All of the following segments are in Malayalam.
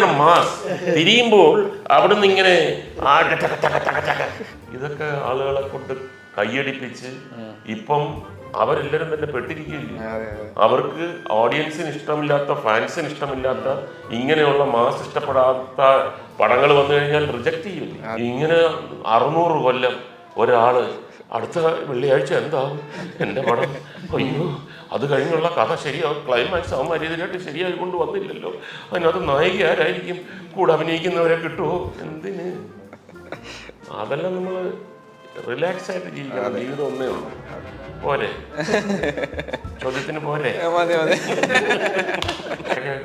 അവിടെയാണ് മാസ് തിരിയുമ്പോൾ അവിടുന്ന് ഇങ്ങനെ. ഇതൊക്കെ ആളുകളെ കൊണ്ട് കൈയടിപ്പിച്ച് ഇപ്പം അവരെല്ലാരും തന്നെ പെട്ടിരിക്കുകയില്ല? അവർക്ക് ഓഡിയൻസിന് ഇഷ്ടമില്ലാത്ത ഫാൻസിന് ഇഷ്ടമില്ലാത്ത ഇങ്ങനെയുള്ള മാസ് ഇഷ്ടപ്പെടാത്ത പടങ്ങൾ വന്നു കഴിഞ്ഞാൽ റിജക്ട് ചെയ്യില്ല ഇങ്ങനെ അറുന്നൂറ് കൊല്ലം ഒരാൾ അടുത്ത വെള്ളിയാഴ്ച എന്താ എന്റെ പടം. അയ്യോ. അത് കഴിഞ്ഞുള്ള കഥ ശരിയാവും ക്ലൈമാക്സ് അവൻ മര്യാദയായിട്ട് ശരിയായി കൊണ്ട് വന്നില്ലല്ലോ. അതിനകത്ത് നായിക ആരായിരിക്കും? കൂടെ അഭിനയിക്കുന്നവരെ കിട്ടുമോ എന്തിന്? അതെല്ലാം നമ്മൾ റിലാക്സ് ആയിട്ട് ജീവിക്കണം. ജീവിതം ഒന്നേ ഉള്ളൂ. പോരെ. ചോദ്യത്തിന് പോരെ.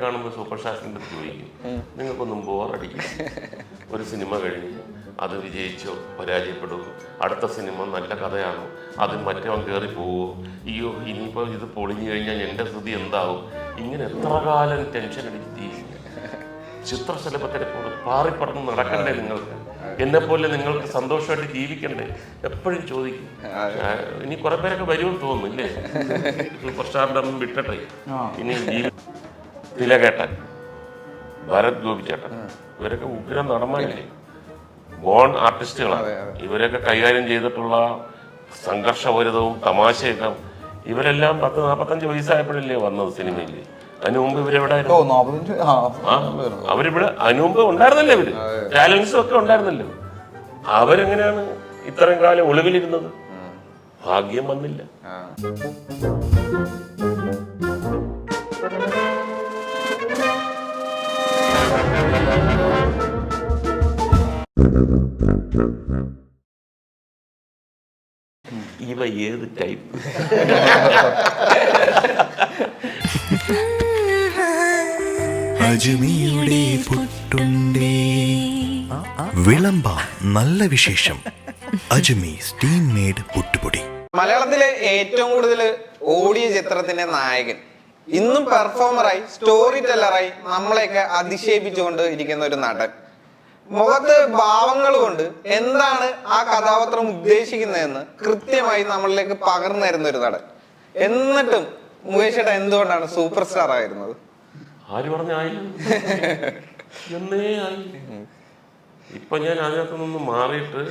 കാണുമ്പോൾ സൂപ്പർ സ്റ്റാറിന്റെ അടുത്ത് ചോദിക്കും. നിങ്ങൾക്കൊന്നും ബോറടിക്കും ഒരു സിനിമ കഴിഞ്ഞ് അത് വിജയിച്ചോ പരാജയപ്പെടുമോ അടുത്ത സിനിമ നല്ല കഥയാണോ. അത് മറ്റവൻ കയറി പോവോ? അയ്യോ ഇനിയിപ്പോൾ ഇത് പൊളിഞ്ഞു കഴിഞ്ഞാൽ എന്റെ സ്ഥിതി എന്താവും? ഇങ്ങനെ എത്ര കാലം ടെൻഷൻ അടിച്ച് ചിത്രശലഭത്തിനെ പോലെ പാറിപ്പറന്ന് നടക്കണ്ടേ നിങ്ങൾക്ക്? എന്നെപ്പോലെ പോലെ നിങ്ങൾക്ക് സന്തോഷമായിട്ട് ജീവിക്കണ്ടേ? എപ്പോഴും ചോദിക്കും. ഇനി കുറെ പേരൊക്കെ വരുമെന്ന് തോന്നുന്നു ഇല്ലേ? അമ്മ വിട്ടട്ടെ. ഇനി തിലകേട്ടൻ ഭരത് ഗോപിച്ചേട്ടൻ. ഇവരൊക്കെ ഉഗ്രം നടന്മാരില്ലേ? ബോൺ ആർട്ടിസ്റ്റുകളാണ്. ഇവരൊക്കെ കൈകാര്യം ചെയ്തിട്ടുള്ള സംഘർഷപരിതവും തമാശയൊക്കെ ഇവരെല്ലാം പത്ത് നാൽപ്പത്തഞ്ച് വയസ്സായപ്പോഴല്ലേ വന്നത് സിനിമയിൽ അതിനു മുമ്പ് ഇവരെവിടെ അവരിവിടെ അതിനു മുമ്പ് ഉണ്ടായിരുന്നല്ലോ ഇവർ? ടാലൻസും ഒക്കെ ഉണ്ടായിരുന്നല്ലോ. അവരെങ്ങനെയാണ് ഇത്രയും കാലം ഒളിവിലിരുന്നത്? ഭാഗ്യം വന്നില്ല. ഇവ ഏത് ടൈപ്പ് അജുമിയുടെ പുട്ടുണ്ടേ. വിളമ്പ നല്ല വിശേഷം. അജുമി സ്റ്റീം മെയ്ഡ് പുട്ടുപൊടി. മലയാളത്തിലെ ഏറ്റവും കൂടുതൽ ഓടിയ ചിത്രത്തിന്റെ നായകൻ. ഇന്നും പെർഫോമറായി സ്റ്റോറി ടെല്ലറായി നമ്മളെയൊക്കെ അതിശയിപ്പിച്ചുകൊണ്ട് ഇരിക്കുന്ന ഒരു നടൻ. മുഖത്ത് ഭാവങ്ങൾ കൊണ്ട് എന്താണ് ആ കഥാപാത്രം ഉദ്ദേശിക്കുന്നതെന്ന് കൃത്യമായി നമ്മളിലേക്ക് പകർന്നു തരുന്ന ഒരു നടൻ. എന്നിട്ടും മുകേഷ് ഏട്ടാ എന്തുകൊണ്ടാണ് സൂപ്പർ സ്റ്റാർ ആയിരുന്നത്? ആര് ഇപ്പൊ ഞാൻ അതിനകത്ത് നിന്ന് മാറിയിട്ട്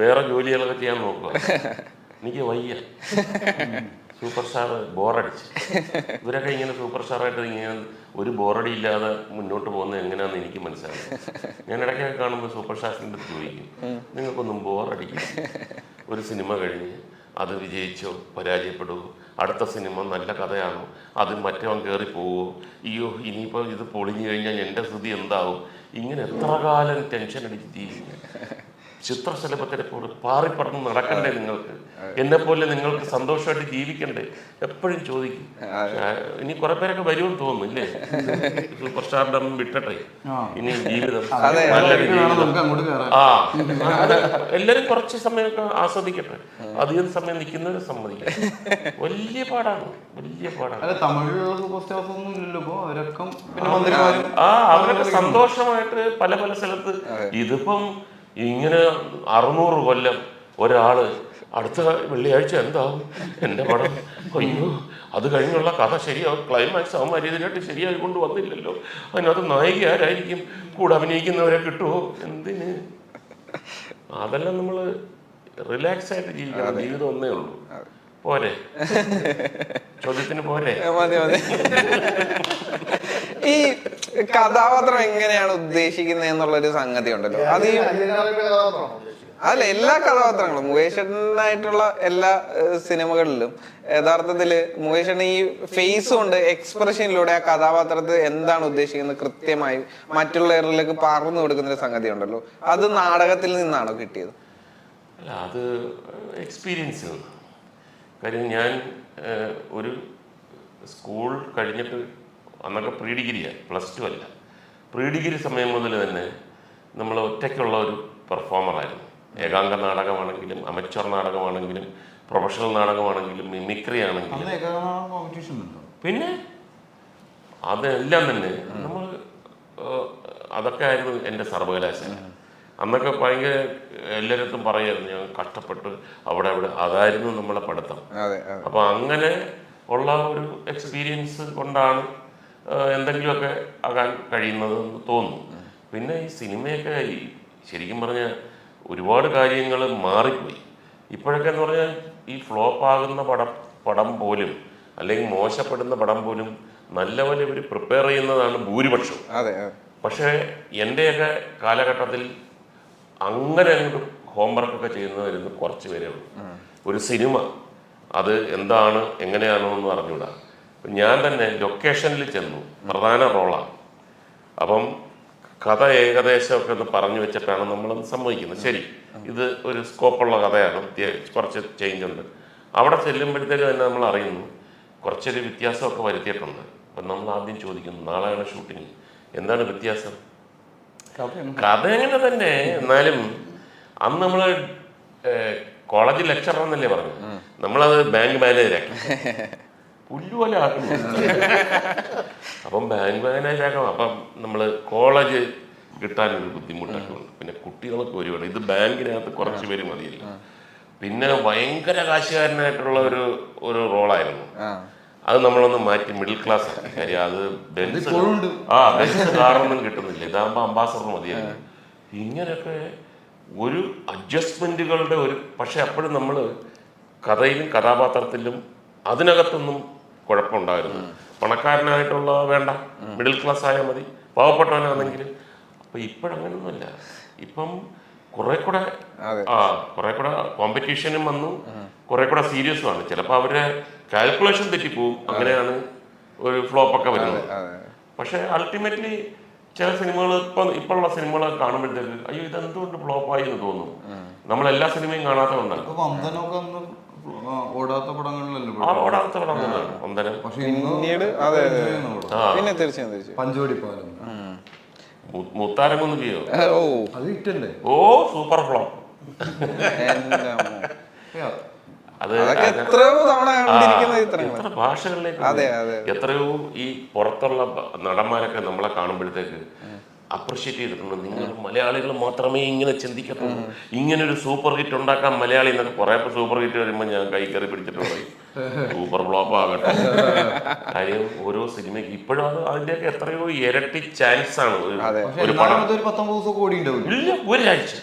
വേറെ ജോലികളൊക്കെ ചെയ്യാൻ നോക്കുക. എനിക്ക് വയ്യ. സൂപ്പർ സ്റ്റാർ ബോറടിച്ച്. ഇവരൊക്കെ ഇങ്ങനെ സൂപ്പർ സ്റ്റാറായിട്ട് ഇങ്ങനെ ഒരു ബോറടി ഇല്ലാതെ മുന്നോട്ട് പോകുന്നത് എങ്ങനെയാണെന്ന് എനിക്ക് മനസ്സിലായി ഞാൻ ഇടയ്ക്കൊക്കെ കാണുമ്പോൾ സൂപ്പർ സ്റ്റാറിന്റെ അടുത്ത് ചോദിക്കും നിങ്ങൾക്കൊന്നും ബോറടിക്കും ഒരു സിനിമ കഴിഞ്ഞ് അത് വിജയിച്ചോ പരാജയപ്പെടുമോ അടുത്ത സിനിമ നല്ല കഥയാണോ അത് മറ്റവൻ കയറി പോവോ അയ്യോ ഇനിയിപ്പോൾ ഇത് പൊളിഞ്ഞു കഴിഞ്ഞാൽ എന്റെ സ്ഥിതി എന്താവും? ഇങ്ങനെ എത്ര കാലം ടെൻഷൻ അടിച്ച് ചിത്രശലഭത്തിനെ പോലെ പാറിപ്പറന്ന് നടക്കണ്ടേ നിങ്ങൾക്ക്? എന്നെ പോലെ നിങ്ങൾക്ക് സന്തോഷമായിട്ട് ജീവിക്കണ്ടേ? എപ്പോഴും ചോദിക്കും. ഇനി കുറെ പേരൊക്കെ വരുമെന്ന് തോന്നുന്നു ഇല്ലേ? സൂപ്പർ സ്റ്റാറിന്റെ വിട്ടട്ടെ. ഇനി ജീവിതം ആ എല്ലാരും കുറച്ച് സമയമൊക്കെ ആസ്വദിക്കട്ടെ. അധികം സമയം നിൽക്കുന്നവരെ സമ്മതിക്കട്ടെ. വലിയ പാടാണ് വലിയ പാടാണ്. ആ അവരൊക്കെ സന്തോഷമായിട്ട് പല പല സ്ഥലത്ത് ഇതിപ്പം ഇങ്ങനെ അറുന്നൂറ് കൊല്ലം ഒരാൾ അടുത്ത വെള്ളിയാഴ്ച എന്താവും? എന്റെ പടം. അയ്യോ അത് കഴിഞ്ഞുള്ള കഥ ശരിയാവും. ക്ലൈമാക്സ് അവൻ മര്യാദയായിട്ട് ശരിയായി കൊണ്ട് വന്നില്ലല്ലോ. അതിനകത്ത് നായിക ആരായിരിക്കും? കൂടെ അഭിനയിക്കുന്നവരെ കിട്ടുമോ എന്തിന്? അതെല്ലാം നമ്മൾ റിലാക്സ് ആയിട്ട് ജീവിക്കണം. ജീവിതം ഒന്നേ ഉള്ളൂ. പോരെ. ചോദ്യത്തിന് പോരെ. ഈ കഥാപാത്രം എങ്ങനെയാണ് ഉദ്ദേശിക്കുന്നത് എന്നുള്ള ഒരു സംഗതി ഉണ്ടല്ലോ. അത് ഈ അല്ല എല്ലാ കഥാപാത്രങ്ങളും മുകേഷനായിട്ടുള്ള എല്ലാ സിനിമകളിലും യഥാർത്ഥത്തിൽ മുകേഷൻ ഈ ഫേസ് കൊണ്ട് എക്സ്പ്രഷനിലൂടെ ആ കഥാപാത്രത്തെ എന്താണ് ഉദ്ദേശിക്കുന്നത് കൃത്യമായി മറ്റുള്ളവരിലേക്ക് പറഞ്ഞു കൊടുക്കുന്ന ഒരു സംഗതി ഉണ്ടല്ലോ. അത് നാടകത്തിൽ നിന്നാണോ കിട്ടിയത്? അല്ല അത് എക്സ്പീരിയൻസ് കാര്യം ഞാൻ ഒരു സ്കൂൾ കഴിഞ്ഞിട്ട് അന്നൊക്കെ പ്രീ ഡിഗ്രിയാണ് പ്ലസ് ടു അല്ല. പ്രീ ഡിഗ്രി സമയം മുതൽ തന്നെ നമ്മൾ ഒറ്റയ്ക്കുള്ള ഒരു പെർഫോമറായിരുന്നു. ഏകാംഗ നാടകമാണെങ്കിലും അമച്വർ നാടകമാണെങ്കിലും പ്രൊഫഷണൽ നാടകമാണെങ്കിലും മിമിക്രി ആണെങ്കിലും. പിന്നെ അതെല്ലാം തന്നെ നമ്മൾ അതൊക്കെ ആയിരുന്നു എന്റെ സർവകലാശാല അന്നൊക്കെ ഭയങ്കര എല്ലായിടത്തും പറയായിരുന്നു ഞാൻ കഷ്ടപ്പെട്ട് അവിടെ അവിടെ. അതായിരുന്നു നമ്മളെ പഠിത്തം. അപ്പോൾ അങ്ങനെ ഉള്ള ഒരു എക്സ്പീരിയൻസ് കൊണ്ടാണ് എന്തെങ്കിലുമൊക്കെ ആകാൻ കഴിയുന്നത് തോന്നുന്നു. പിന്നെ ഈ സിനിമയൊക്കെ ഈ ശരിക്കും പറഞ്ഞാൽ ഒരുപാട് കാര്യങ്ങൾ മാറിപ്പോയി. ഇപ്പോഴൊക്കെ എന്ന് പറഞ്ഞാൽ ഈ ഫ്ലോപ്പ് ആകുന്ന പടം പടം പോലും അല്ലെങ്കിൽ മോശപ്പെടുന്ന പടം പോലും നല്ലപോലെ ഇവർ പ്രിപ്പയർ ചെയ്യുന്നതാണ് ഭൂരിപക്ഷം. അതെ പക്ഷേ എന്റെയൊക്കെ കാലഘട്ടത്തിൽ അങ്ങനെ അങ്ങോട്ട് ഹോംവർക്കൊക്കെ ചെയ്യുന്നവരുന്ന് കുറച്ച് പേരേ ഉള്ളൂ. ഒരു സിനിമ അത് എന്താണ് എങ്ങനെയാണോ എന്ന് അറിഞ്ഞൂടാ ഞാൻ തന്നെ ലൊക്കേഷനിൽ ചെന്നു. പ്രധാന റോളാണ്. അപ്പം കഥ ഏകദേശമൊക്കെ ഒന്ന് പറഞ്ഞു വെച്ചിട്ടാണ് നമ്മൾ സമ്മതിക്കുന്നത് ശരി. ഇത് ഒരു സ്കോപ്പുള്ള കഥയാണ്. കുറച്ച് ചേഞ്ച് ഉണ്ട്. അവിടെ ചെല്ലുമ്പോഴത്തേക്ക് തന്നെ നമ്മൾ അറിയുന്നു കുറച്ചൊരു വ്യത്യാസമൊക്കെ വരുത്തിയിട്ടുണ്ട്. അപ്പം നമ്മൾ ആദ്യം ചോദിക്കുന്നു നാളെയാണ് ഷൂട്ടിങ് എന്താണ് വ്യത്യാസം? കഥ എങ്ങനെ തന്നെ? എന്നാലും അന്ന് നമ്മൾ കോളേജ് ലെക്ചറർ എന്നല്ലേ പറഞ്ഞു നമ്മളത് ബാങ്ക് മാനേജരാക്കി പുല്ലുപോലെ അപ്പം ബാങ്ക് മാനേജരാക്കണം അപ്പം നമ്മൾ കോളേജ് കിട്ടാനൊരു ബുദ്ധിമുട്ടൊക്കെ ഉണ്ട്. പിന്നെ കുട്ടികളൊക്കെ ഒരുപാട്. ഇത് ബാങ്കിനകത്ത് കുറച്ച് പേര് മതിയില്ല. പിന്നെ ഭയങ്കര കാശുകാരനായിട്ടുള്ള ഒരു ഒരു റോളായിരുന്നു. അത് നമ്മളൊന്ന് മാറ്റി മിഡിൽ ക്ലാസ് കാര്യം അത് ബെൻസ് ആ ബെൻസ് കാറൊന്നും കിട്ടുന്നില്ല. ഇതാകുമ്പോൾ അംബാസഡർ മതിയായിരുന്നു ഇങ്ങനെയൊക്കെ ഒരു അഡ്ജസ്റ്റ്മെന്റുകളുടെ ഒരു പക്ഷെ അപ്പോഴും നമ്മൾ കഥയിലും കഥാപാത്രത്തിലും അതിനകത്തൊന്നും കുഴപ്പമുണ്ടായിരുന്നു. പണക്കാരനായിട്ടുള്ള വേണ്ട. മിഡിൽ ക്ലാസ് ആയാൽ മതി. പാവപ്പെട്ടവനാണെങ്കിൽ അപ്പൊ ഇപ്പോഴങ്ങനൊന്നുമില്ല ഇപ്പം കുറെ കൂടെ അതെ. ആ കുറെ കൂടെ കോമ്പറ്റീഷനും വന്നു. കുറെ കൂടെ സീരിയസും ആണ്. ചിലപ്പോൾ അവരുടെ കാൽക്കുലേഷൻ തെറ്റിപ്പോവും. അങ്ങനെയാണ് ഒരു ഫ്ലോപ്പ് ഒക്കെ വരുന്നത്. അതെ പക്ഷെ അൾട്ടിമേറ്റ്ലി ചില സിനിമകൾ ഇപ്പം ഇപ്പോഴുള്ള സിനിമകൾ കാണുമ്പോഴത്തേക്ക് അയ്യോ ഇതെന്തുകൊണ്ട് ഫ്ലോപ്പായി എന്ന് തോന്നും? നമ്മൾ എല്ലാ സിനിമയും കാണാത്തതുകൊണ്ടാണ് ഓടാത്ത പടങ്ങളിലല്ലോ ആ ഓടാത്ത പടം തന്നെയാണ് വന്ദനം പക്ഷെ പിന്നീട് അതെ അതെ. പിന്നെ തീർച്ചയായും തീർച്ചയായും. പഞ്ചവടി പാലം ചെയ്യോ? ഓ. അത് ഹിറ്റല്ലേ? ഓ സൂപ്പർ ഫ്ലോ എന്റെ അമ്മോ. അത് അതൊക്കെ എത്രയോ തവണ കണ്ടിരിക്കുന്ന ചിത്രങ്ങൾ എത്ര ഭാഷകളിലേക്ക് അതെ, അതെ. എത്രയോ ഈ പുറത്തുള്ള ബ- നടന്മാരൊക്കെ നമ്മളെ കാണുമ്പോഴത്തേക്ക് അപ്രിഷ്യേറ്റ് ചെയ്തിട്ടുണ്ട്. നിങ്ങൾ മലയാളികൾ മാത്രമേ ഇങ്ങനെ ചിന്തിക്കത്തുള്ളൂ. ഇങ്ങനെ ഒരു സൂപ്പർ ഹിറ്റ് ഉണ്ടാക്കാൻ മലയാളി എന്നൊക്കെ കുറെ സൂപ്പർ ഹിറ്റ് വരുമ്പോൾ ഞാൻ കൈ കയറി പിടിച്ചിട്ട് പറയും സൂപ്പർ ഫ്ലോപ്പ് ആകട്ടെ. കാര്യം ഓരോ സിനിമയ്ക്ക് ഇപ്പോഴും അത് അതിന്റെയൊക്കെ എത്രയോ ഇരട്ടി ചാൻസ് ആണ്. ഒരു- പടം. ഇല്ല ഒരാഴ്ച.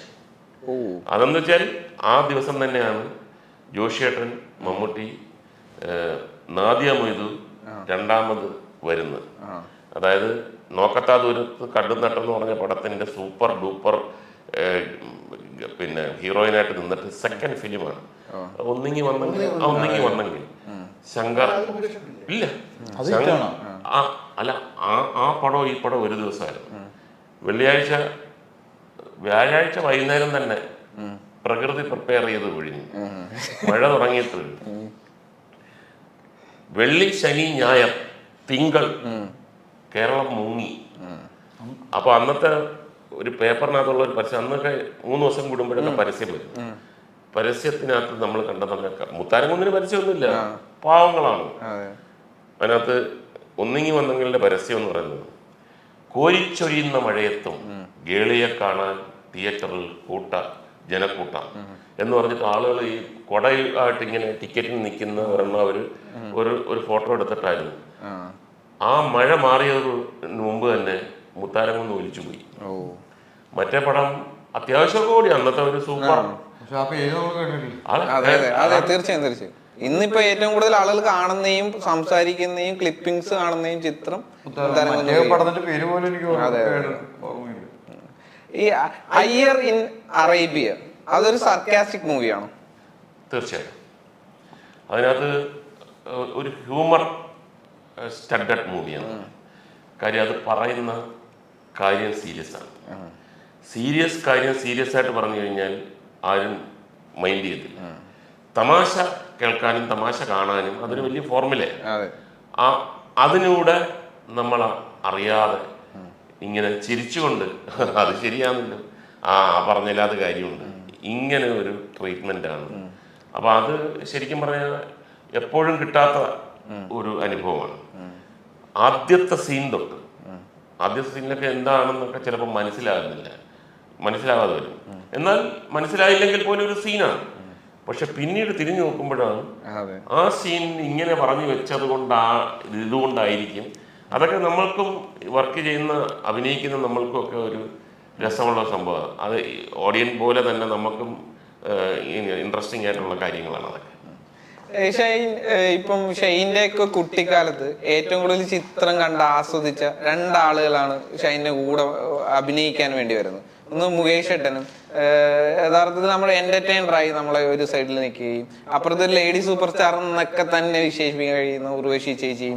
ഓ. അതെന്ന് വെച്ചാൽ ആ ദിവസം തന്നെയാണ് ജോഷിയേട്ടൻ മമ്മൂട്ടി നാദിയ മൊയ്തു രണ്ടാമത് വരുന്നത്. അതായത് നോക്കത്താ ദൂരത്ത് കണ്ടുനട്ടം എന്ന് പറഞ്ഞ പടത്തിന്റെ സൂപ്പർ ഡൂപ്പർ പിന്നെ ഹീറോയിനായിട്ട് നിന്നിട്ട് സെക്കൻഡ് ഫിലിമാണ്. ഒന്നിങ്ങി വന്നെങ്കിൽ ആ ഒന്നിങ്ങി വന്നെങ്കിൽ. ശങ്കർ ഇല്ല. ശങ്കർ ആ അല്ല ആ ആ പടം ഈ പടം ഒരു ദിവസമായിരുന്നു. വെള്ളിയാഴ്ച വ്യാഴാഴ്ച വൈകുന്നേരം തന്നെ പ്രകൃതി പ്രിപ്പയർ ചെയ്ത് ഒഴിഞ്ഞു മഴ തുടങ്ങിയിട്ട് വെള്ളി ശനി ഞായർ തിങ്കൾ കേരളം മുങ്ങി. അപ്പൊ അന്നത്തെ ഒരു പേപ്പറിനകത്തുള്ള ഒരു പരസ്യം അന്നൊക്കെ മൂന്ന് ദിവസം കൂടുമ്പോഴൊക്കെ പരസ്യം വരും. പരസ്യത്തിനകത്ത് നമ്മൾ കണ്ടെന്നൊക്കെ മുത്താരംകുന്നിന് പരസ്യമൊന്നുമില്ല. പാവങ്ങളാണ്. അതെ. അതിനകത്ത് ഒന്നിങ്ങി വന്നെങ്കിലെ പരസ്യം എന്ന് പറയുന്നത്. കോരിച്ചൊരിയുന്ന മഴയത്തും ഗേളിയെ കാണാൻ തിയേറ്ററിൽ കൂട്ട ജനക്കൂട്ടം എന്ന് പറഞ്ഞിട്ട് ആളുകൾ ഈ കൊടയായിട്ട് ഇങ്ങനെ ടിക്കറ്റിന് നിൽക്കുന്ന ഒരെണ്ണം ഒരു ഒരു ഫോട്ടോ എടുത്തിട്ടായിരുന്നു. ആ മഴ മാറിയതിന് മുമ്പ് തന്നെ മുത്താരംകുന്ന് ഒലിച്ചു പോയി. ഓ. മറ്റേ പടം അത്യാവശ്യം കൂടി അന്നത്തെ ഒരു സൂപ്പർ. പക്ഷെ ആ പേര് നമ്മൾ കേട്ടിട്ടില്ല. അതെ അതെ അതെ തീർച്ചയായും ഇന്നിപ്പോ ഏറ്റവും കൂടുതൽ ആളുകൾ കാണുന്നേയും സംസാരിക്കുന്നേയും ക്ലിപ്പിംഗ്സ് കാണുന്നേയും ചിത്രം മുത്താരം കുന്ന് പടത്തിന്റെ പേര് പോലും എനിക്ക് ഓർമ്മ- അതെ, അതെ. ഈ അയ്യർ ഇൻ അറേബ്യ അതൊരു സർക്കാസ്റ്റിക് മൂവിയാണോ തീർച്ചയായും. അതിനകത്ത് ഒരു ഹ്യൂമർ സ്റ്റഡഡ് മൂവിയാണ് കാര്യം അത് പറയുന്ന കാര്യം സീരിയസ് ആണ്. സീരിയസ് കാര്യം സീരിയസ് ആയിട്ട് പറഞ്ഞു കഴിഞ്ഞാൽ ആരും മൈൻഡ് ചെയ്യത്തില്ല. തമാശ കേൾക്കാനും തമാശ കാണാനും അതൊരു വലിയ ഫോർമുലയാണ് ആ അതിലൂടെ നമ്മൾ അറിയാതെ ഇങ്ങനെ ചിരിച്ചുകൊണ്ട് അത് ശരിയാണല്ലോ. ആ പറഞ്ഞില്ലാത്ത കാര്യമുണ്ട്. ഇങ്ങനെ ഒരു ട്രീറ്റ്മെന്റ് ആണ്. അപ്പൊ അത് ശരിക്കും പറഞ്ഞാൽ എപ്പോഴും കിട്ടാത്ത ഒരു അനുഭവമാണ്. ആദ്യത്തെ സീൻ തൊട്ട്. ആദ്യത്തെ സീനിലൊക്കെ എന്താണെന്നൊക്കെ ചിലപ്പോൾ മനസ്സിലാകുന്നില്ല. മനസ്സിലാകാതെ വരും. എന്നാൽ മനസ്സിലായില്ലെങ്കിൽ പോലും ഒരു സീനാണ് പക്ഷെ പിന്നീട് തിരിഞ്ഞു നോക്കുമ്പോഴാണ് ആ സീൻ ഇങ്ങനെ പറഞ്ഞു വെച്ചത് കൊണ്ട് ആ ഇതുകൊണ്ടായിരിക്കും. അതൊക്കെ നമ്മൾക്കും വർക്ക് ചെയ്യുന്ന അഭിനയിക്കുന്ന നമ്മൾക്കും ഒക്കെ ഒരു രസമുള്ള സംഭവമാണ്. അത് ഓഡിയൻസ് പോലെ തന്നെ നമുക്കും ഇൻട്രസ്റ്റിംഗ് ആയിട്ടുള്ള കാര്യങ്ങളാണ് അതൊക്കെ. ഷൈൻ ഇപ്പം ഷൈന്റെ ഒക്കെ കുട്ടിക്കാലത്ത് ഏറ്റവും കൂടുതൽ ചിത്രം കണ്ട് ആസ്വദിച്ച രണ്ടാളുകളാണ് ഷൈന്റെ കൂടെ അഭിനയിക്കാൻ വേണ്ടി വരുന്നത്. ഒന്ന് മുകേഷ് ഏട്ടനും. യഥാർത്ഥത്തിൽ നമ്മൾ എന്റർടൈനറായി നമ്മളെ ഒരു സൈഡിൽ നിൽക്കുകയും അപ്പുറത്ത് ഒരു ലേഡി സൂപ്പർ സ്റ്റാർ എന്നൊക്കെ തന്നെ വിശേഷിപ്പിക്കാൻ കഴിയുന്ന ഉർവശി ചേച്ചി.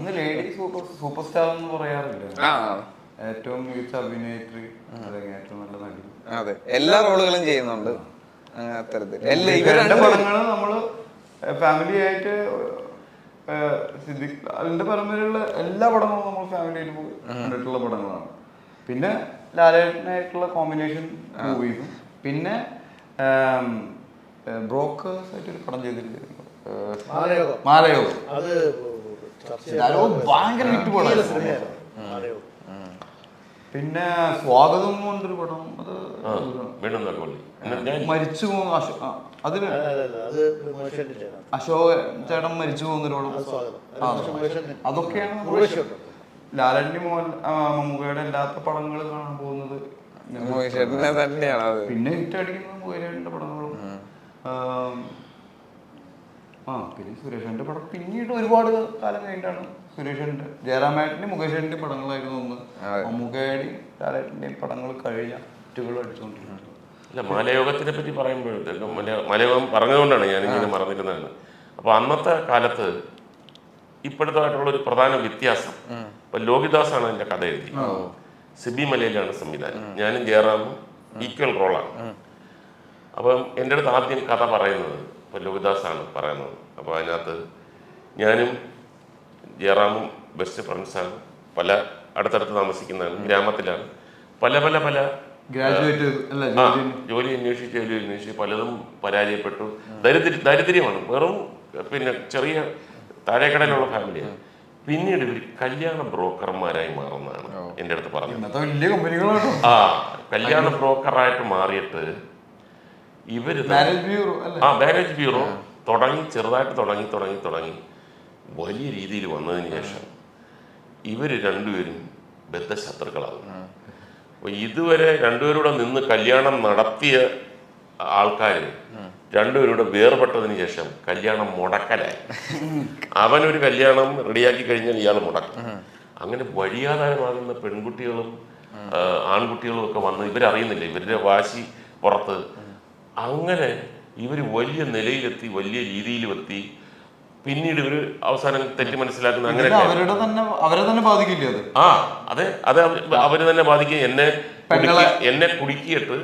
സൂപ്പർ സ്റ്റാർ എന്ന് പറയാറില്ല. ഏറ്റവും മികച്ച അഭിനേത്രി ഏറ്റവും നല്ല നടി. അതെ. എല്ലാ റോളുകളും ചെയ്യുന്നുണ്ട്. അത്തരത്തിൽ. എല്ലാ ഇവരുടെ പടങ്ങളും നമ്മൾ ഫാമിലി ആയിട്ട് സിദ്ദിഖ് അതിന്റെ പരമ്പരയിലുള്ള എല്ലാ പടങ്ങളും നമ്മൾ ഫാമിലി ആയിട്ട് പോയി കണ്ടിട്ടുള്ള പടങ്ങളാണ്. പിന്നെ ലാലേട്ടനായിട്ടുള്ള കോമ്പിനേഷൻ മൂവീസും പിന്നെ ബ്രോക്കേഴ്സ് ആയിട്ട് ഒരു പടം ചെയ്തിട്ടില്ല മാലയോഗം. ഭയങ്കര ഹിറ്റ് പടം. പിന്നെ സ്വാഗതം കൊണ്ടൊരു പറഞ്ഞൊരു പടം. അത് വീണ്ടും ഞാൻ മരിച്ചു പോകുന്ന അശോ- ആ, അതിൽ അല്ല, അല്ല, അല്ല, അത് മുകേഷന്റെ ചേട്ടൻ. അശോക ചേട്ടൻ മരിച്ചു പോകുന്നൊരു പടം. അത് മുകേഷന്റെ- അതൊക്കെയാണ് ലാലണ്ടി മോൻ. ലാലന്റെ മോഹൻ മമ്മൂക്കയുടെ അല്ലാത്ത പടങ്ങൾ കാണാൻ പോകുന്നത്. പിന്നെ ഹിറ്റ് അടിക്കുന്ന മുകേഷന്റെ പടങ്ങളും. ആം, ആ പിന്നെ സുരേഷന്റെ പടം പിന്നീട് ഒരുപാട് കാലം കഴിഞ്ഞിട്ടാണ് സുരേഷന്റെ ജയറാമേട്ടന്റെ മുകേഷന്റെ പടങ്ങളായിരുന്നു ഒന്ന്. മമ്മൂക്കയുടെയും ലാലേട്ടന്റെയും പടങ്ങൾ കഴിഞ്ഞ ഹിറ്റുകൾ അടിച്ചുകൊണ്ടിരുന്നത്. അല്ല മലയോഗത്തിനെ പറ്റി പറയുമ്പോഴത്തേക്കും മല മലയോഗം പറഞ്ഞതുകൊണ്ടാണ് ഞാൻ ഇങ്ങനെ മറന്നിരുന്നത്. അപ്പോൾ അന്നത്തെ കാലത്ത് ഇപ്പോഴത്തായിട്ടുള്ള ഒരു പ്രധാന വ്യത്യാസം. ഇപ്പൊ ലോഹിദാസാണ് എന്റെ കഥ എഴുതി. സിബി മലയിലാണ് സംവിധാനം. ഞാനും ജയറാമും ഈക്വൽ റോളാണ്. അപ്പം എന്റെ അടുത്ത് ആദ്യം കഥ പറയുന്നത് ഇപ്പൊ ലോഹിദാസാണ് പറയുന്നത്. അപ്പോൾ അതിനകത്ത് ഞാനും ജയറാമും ബെസ്റ്റ് ഫ്രണ്ട്സാണ്. പല അടുത്തടുത്ത് താമസിക്കുന്നതാണ് ഗ്രാമത്തിലാണ്. പല പല പല ഗ്രാജുവേറ്റ് ജോലി അന്വേഷിച്ച് ജോലി അന്വേഷിച്ച് പലതും പരാജയപ്പെട്ടു. ദരിദ്ര ദാരിദ്ര്യമാണ്. വെറും പിന്നെ ചെറിയ താഴേക്കടയിലുള്ള ഫാമിലിയാണ്. പിന്നീട് ഇവർ കല്യാണ ബ്രോക്കർമാരായി മാറുന്നതാണ് എന്റെ അടുത്ത് പറഞ്ഞത്. ആ കല്യാണ ബ്രോക്കറായിട്ട് മാറിയിട്ട് ഇവർ ആ മാരേജ് ബ്യൂറോ തുടങ്ങി ചെറുതായിട്ട് തുടങ്ങി തുടങ്ങി തുടങ്ങി. വലിയ രീതിയിൽ വന്നതിന് ശേഷം ഇവർ രണ്ടുപേരും ബദ്ധശത്രുക്കളാകും അപ്പോൾ ഇതുവരെ രണ്ടുപേരൂടെ നിന്ന് കല്യാണം നടത്തിയ ആൾക്കാർ രണ്ടുപേരൂടെ വേർപെട്ടതിന് ശേഷം കല്യാണം മുടക്കലായി. അവനൊരു കല്യാണം റെഡിയാക്കി കഴിഞ്ഞാൽ ഇയാൾ മുടക്കും. അങ്ങനെ വഴിയാധാരമാകുന്ന പെൺകുട്ടികളും ആൺകുട്ടികളും ഒക്കെ വന്ന് ഇവരറിയുന്നില്ല? ഇവരുടെ വാശി പുറത്ത്. അങ്ങനെ ഇവർ വലിയ നിലയിലെത്തി വലിയ രീതിയിലും എത്തി പിന്നീട് ഇവർ അവസാനം തെറ്റി മനസ്സിലാക്കുന്ന അങ്ങനെ അവരുടെ തന്നെ അവരെ തന്നെ ബാധിക്കില്ലേ അത്? ആ അതെ അത് അവ- അവർ തന്നെ ബാധിക്കും. എന്നെ എന്നെ കുടുക്കിയിട്ട്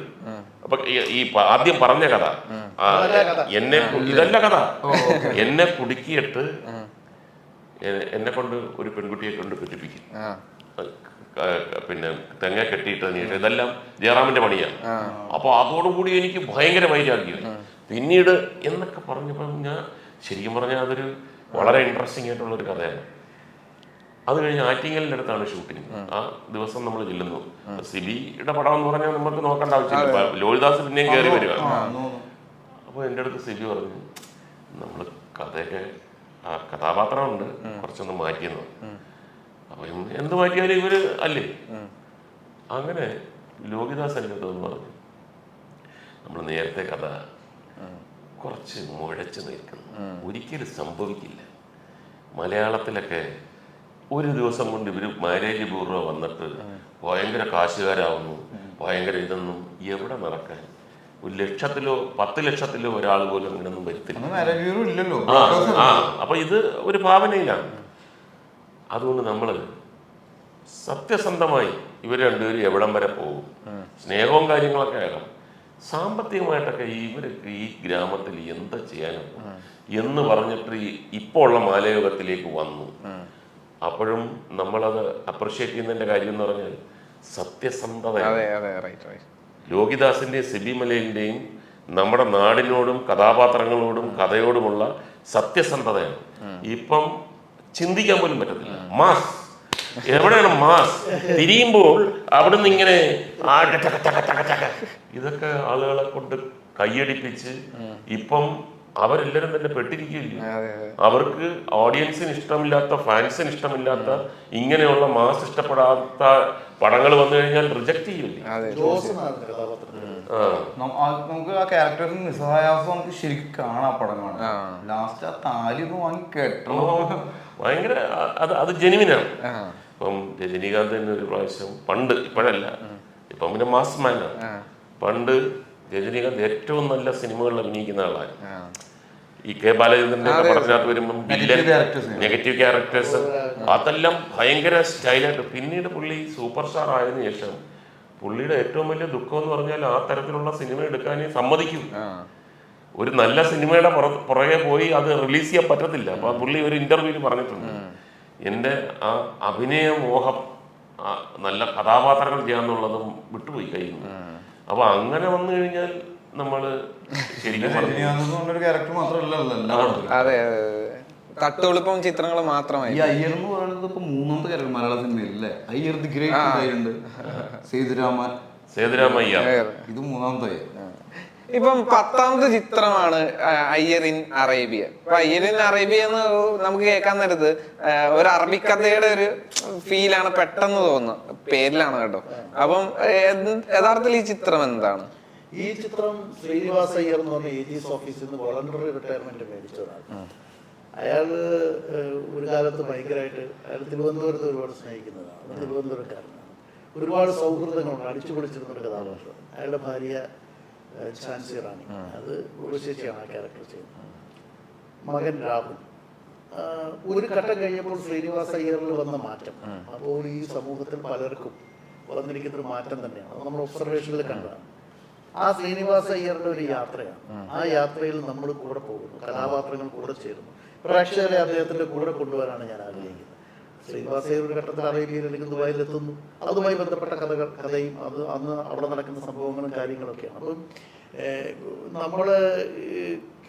അപ്പൊ ഈ- ആദ്യം പറഞ്ഞ കഥ. എന്നെ ഇതല്ല കഥ. എന്നെ കുടുക്കിയിട്ട് എന്നെ കൊണ്ട് ഒരു പെൺകുട്ടിയെ കൊണ്ട് കെട്ടിപ്പിക്കും പിന്നെ തെങ്ങ കെട്ടിയിട്ട് നീട്ട്. ഇതെല്ലാം ജയറാമിന്റെ പണിയാണ് അപ്പൊ അതോടുകൂടി എനിക്ക് ഭയങ്കര വൈരാഗ്യം പിന്നീട് എന്നൊക്കെ പറഞ്ഞപ്പോൾ ഞാൻ ശരിക്കും പറഞ്ഞാൽ അതൊരു വളരെ ഇൻട്രസ്റ്റിംഗ് ആയിട്ടുള്ള ഒരു കഥയാണ്. അത് കഴിഞ്ഞ് ആറ്റിങ്ങലിന്റെ അടുത്താണ് ഷൂട്ടിംഗ് ആ ദിവസം നമ്മൾ ചെല്ലുന്നു. സിബിയുടെ പടം എന്ന് പറഞ്ഞാൽ നമുക്ക് നോക്കേണ്ട ആവശ്യമില്ല. ലോഹിദാസ് പിന്നെയും കയറി വരിക. അപ്പോൾ എന്റെ അടുത്ത് സിബി പറഞ്ഞു നമ്മൾ കഥയൊക്കെ ആ കഥാപാത്രമുണ്ട്. കുറച്ചൊന്ന് മാറ്റിയെന്ന് അപ്പോൾ എന്ത് മാറ്റിയാലും ഇവർ അല്ലേ? അങ്ങനെ ലോകിദാസ് എന്റെ അടുത്ത് പറഞ്ഞു നമ്മൾ നേരത്തെ കഥ കുറച്ച് മുഴച്ചു നിൽക്കുന്നു. ഒരിക്കലും സംഭവിക്കില്ല. മലയാളത്തിലൊക്കെ ഒരു ദിവസം കൊണ്ട് ഇവർ മാരേജ് പൂർവം വന്നിട്ട് ഭയങ്കര കാശുകാരാവുന്നു ഭയങ്കര ഇതൊന്നും എവിടെ നടക്കാൻ? ഒരു ലക്ഷത്തിലോ പത്ത് ലക്ഷത്തിലോ ഒരാൾ പോലും അങ്ങനെയൊന്നും വരുത്തില്ല. ആ അപ്പൊ ഇത് ഒരു ഭാവനയിലാണ്. അതുകൊണ്ട് നമ്മൾ സത്യസന്ധമായി ഇവർ രണ്ടുപേരും എവിടം വരെ പോകും? സ്നേഹവും കാര്യങ്ങളൊക്കെ ആകാം സാമ്പത്തികമായിട്ടൊക്കെ ഇവരൊക്കെ ഈ ഗ്രാമത്തിൽ എന്താ ചെയ്യാനും എന്ന് പറഞ്ഞിട്ട് ഈ ഇപ്പോൾ ഉള്ള മാലയോഗത്തിലേക്ക് വന്നു. അപ്പോഴും നമ്മളത് അപ്രിഷ്യേറ്റ് ചെയ്യുന്നതിന്റെ കാര്യം എന്ന് പറഞ്ഞാൽ സത്യസന്ധത. അതെ അതെ റൈറ്റ് റൈറ്റ് ലോകിദാസിന്റെയും സിബി മലയിന്റെയും നമ്മുടെ നാടിനോടും കഥാപാത്രങ്ങളോടും കഥയോടുമുള്ള സത്യസന്ധതയാണ്. ഇപ്പം ചിന്തിക്കാൻ പോലും പറ്റത്തില്ല. മാസ്. എവിടെയാണ് മാസ്? തിരിയുമ്പോൾ അവിടുന്ന് ഇങ്ങനെ. ഇതൊക്കെ ആളുകളെ കൊണ്ട് കൈയടിപ്പിച്ച് ഇപ്പം അവരെല്ലാരും തന്നെ പെട്ടിരിക്കുകയില്ല? അവർക്ക് ഓഡിയൻസിന് ഇഷ്ടമില്ലാത്ത ഫാൻസിന് ഇഷ്ടമില്ലാത്ത ഇങ്ങനെയുള്ള മാസ് ഇഷ്ടപ്പെടാത്ത പടങ്ങൾ വന്നു കഴിഞ്ഞാൽ റിജക്ട് ചെയ്യില്ലേ? നമുക്ക് ആ ക്യാരക്ടറിന് നിസ്സഹായാസം നമുക്ക് ശരിക്കും കാണാം പടം ലാസ്റ്റ് ആ. താലി ഒന്ന് വാങ്ങി കേട്ടോ ഭയങ്കര അത് അത് ജെനുവിനാണ് ഇപ്പം രജനീകാന്ത് തന്നെ ഒരു പ്രാവശ്യം പണ്ട് ഇപ്പോഴല്ല. ഇപ്പം പിന്നെ മാസ് മാനാണ് പണ്ട് രജനീകാന്ത് ഏറ്റവും നല്ല സിനിമകളിൽ അഭിനയിക്കുന്ന ആളാണ്. ഈ കെ ബാലചന്ദ്രന്റെ പടത്തിനകത്ത് വരുമ്പം വില്ലൻ നെഗറ്റീവ് ക്യാരക്ടേഴ്സ് അതെല്ലാം ഭയങ്കര സ്റ്റൈലായിട്ട്. പിന്നീട് പുള്ളി സൂപ്പർ സ്റ്റാർ ആയതിനു ശേഷം പുള്ളിയുടെ ഏറ്റവും വലിയ ദുഃഖം എന്ന് പറഞ്ഞാൽ ആ തരത്തിലുള്ള സിനിമ എടുക്കാനേ സമ്മതിക്കും. ഒരു നല്ല സിനിമയുടെ പുറകെ പോയി അത് റിലീസ് ചെയ്യാൻ പറ്റത്തില്ല. അപ്പൊ പുള്ളി ഒരു ഇന്റർവ്യൂവിൽ പറഞ്ഞിട്ടുണ്ട്. എന്റെ ആ അഭിനയ മോഹം നല്ല കഥാപാത്രങ്ങൾ ചെയ്യാന്നുള്ളതും വിട്ടുപോയി കയ്യിൽ നിന്ന്. അപ്പൊ അങ്ങനെ വന്നു കഴിഞ്ഞാൽ നമ്മൾ ശരിക്കും പറഞ്ഞു രജനീകാന്ത് ക്യാരക്ടർ മാത്രമല്ല അതെ അതെ അതെ. തട്ടുവെളുപ്പം ചിത്രങ്ങൾ മാത്രമായി. ഈ അയ്യർ എന്ന് പറയുന്നത് ഇപ്പൊ മൂന്നാമത്തെ ക്യാരക്ടർ മലയാള സിനിമയിൽ അല്ലേ? Iyer the great Sethuraman. Sethuramayya. ഇത് മൂന്നാമത്തെ ഇപ്പം പത്താമത്തെ ചിത്രമാണ് അയ്യറിൻ അയ്യർ ഇൻ അറേബ്യ. അപ്പൊ അയ്യർ ഇൻ അറേബ്യ എന്ന് നമുക്ക് കേൾക്കാൻ നേരത്ത് ഒരു അറബിക്കഥയുടെ ഒരു ഫീലാണ് പെട്ടെന്ന് തോന്നുന്നത്. പേരിലാണ് കേട്ടോ. അപ്പം യഥാർത്ഥത്തിൽ ഈ ചിത്രം എന്താണ്? ഈ ചിത്രം ശ്രീനിവാസ് അയ്യർ എന്ന് പറഞ്ഞ ഓഫീസിൽ നിന്ന് വോളണ്ടറി റിട്ടയർമെന്റ് മേടിച്ച ഒരാൾ അയാൾ ഒരു കാലത്ത് ഭയങ്കരമായിട്ട് അയാൾ തിരുവനന്തപുരത്ത് ഒരുപാട് സ്നേഹിക്കുന്നതാണ്. തിരുവനന്തപുരക്കാരനാണ്. ഒരുപാട് സൗഹൃദങ്ങളുണ്ട്. അടിച്ചു പൊളിച്ചിരുന്ന ഒരു കഥാപാത്രം. അയാളുടെ ഭാര്യ ഝാൻസി റാണി. അത് ഉർവശേച്ചിയാണ് ആ ക്യാരക്ടർ ചെയ്യുന്നത്. മകൻ രാഹുൽ. ഒരു ഘട്ടം കഴിഞ്ഞപ്പോൾ ശ്രീനിവാസ അയ്യറിൽ വന്ന മാറ്റം. അപ്പോൾ ഈ സമൂഹത്തിൽ പലർക്കും വന്നിരിക്കുന്ന ഒരു മാറ്റം തന്നെയാണ്. അത് നമ്മൾ ഒബ്സർവേഷനിൽ കണ്ടതാണ്. ആ ശ്രീനിവാസ അയ്യറിന്റെ ഒരു യാത്രയാണ്. ആ. യാത്രയിൽ നമ്മൾ കൂടെ പോകുന്നു. കഥാപാത്രങ്ങൾ കൂടെ ചേരുന്നു. പ്രേക്ഷകരെ അദ്ദേഹത്തിന്റെ കൂടെ കൊണ്ടുവരാനാണ് ഞാൻ ആഗ്രഹിക്കുന്നത്. ശ്രീനിവാസ അയ്യർ ഒരു ഘട്ടത്തിൽ അറേബ്യയിൽ അല്ലെങ്കിൽ ദുബായിൽ എത്തുന്നു അതുമായി ബന്ധപ്പെട്ട കഥകൾ കഥയും അത് അന്ന് അവിടെ നടക്കുന്ന സംഭവങ്ങളും കാര്യങ്ങളൊക്കെയാണ്. അപ്പം നമ്മൾ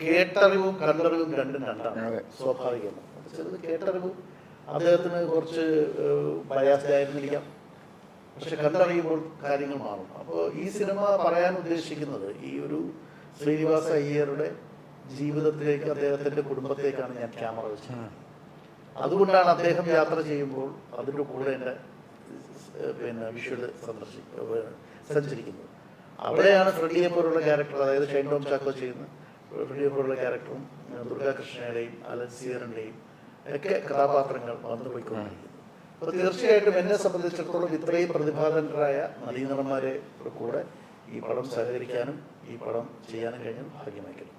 കേട്ടറിവും കണ്ടറിവും രണ്ടും രണ്ടാണ് സ്വാഭാവികമാണ്. ചിലത് കേട്ടറിവ് അദ്ദേഹത്തിന് കുറച്ച് പ്രയാസമായിരുന്നിരിക്കാം പക്ഷെ കണ്ടറിയുമ്പോൾ കാര്യങ്ങൾ മാറും. അപ്പോൾ ഈ സിനിമ പറയാൻ ഉദ്ദേശിക്കുന്നത് ഈ ഒരു ശ്രീനിവാസ അയ്യരുടെ ജീവിതത്തിലേക്ക് അദ്ദേഹത്തിന്റെ കുടുംബത്തേക്കാണ് ഞാൻ ക്യാമറ വെച്ചത്. അതുകൊണ്ടാണ് അദ്ദേഹം യാത്ര ചെയ്യുമ്പോൾ അതിന്റെ കൂടെ എന്റെ പിന്നെ വിഷ്വൽ സന്ദർശി ഏഹ്, സഞ്ചരിക്കുന്നത്. അവിടെയാണ് ഫ്രെഡിയെ പോലുള്ള ക്യാരക്ടർ അതായത് ഷൈൻ ടോം ചാക്കോ ചെയ്യുന്ന ഫ്രെഡിയെ പോലുള്ള ക്യാരക്ടറും ദുർഗാകൃഷ്ണയുടെയും അലൻ അലൻസിയറിന്റെയും ഒക്കെ കഥാപാത്രങ്ങൾ വന്നു പോയിക്കൊണ്ടിരിക്കുന്നത് അപ്പോൾ തീർച്ചയായിട്ടും എന്നെ സംബന്ധിച്ചിടത്തോളം ഇത്രയും പ്രതിഭാതനരായ നടീനടന്മാരെ കൂടെ ഈ പടം സഹകരിക്കാനും ഈ പടം ചെയ്യാനും കഴിഞ്ഞാൽ ഭാഗ്യമായിരിക്കും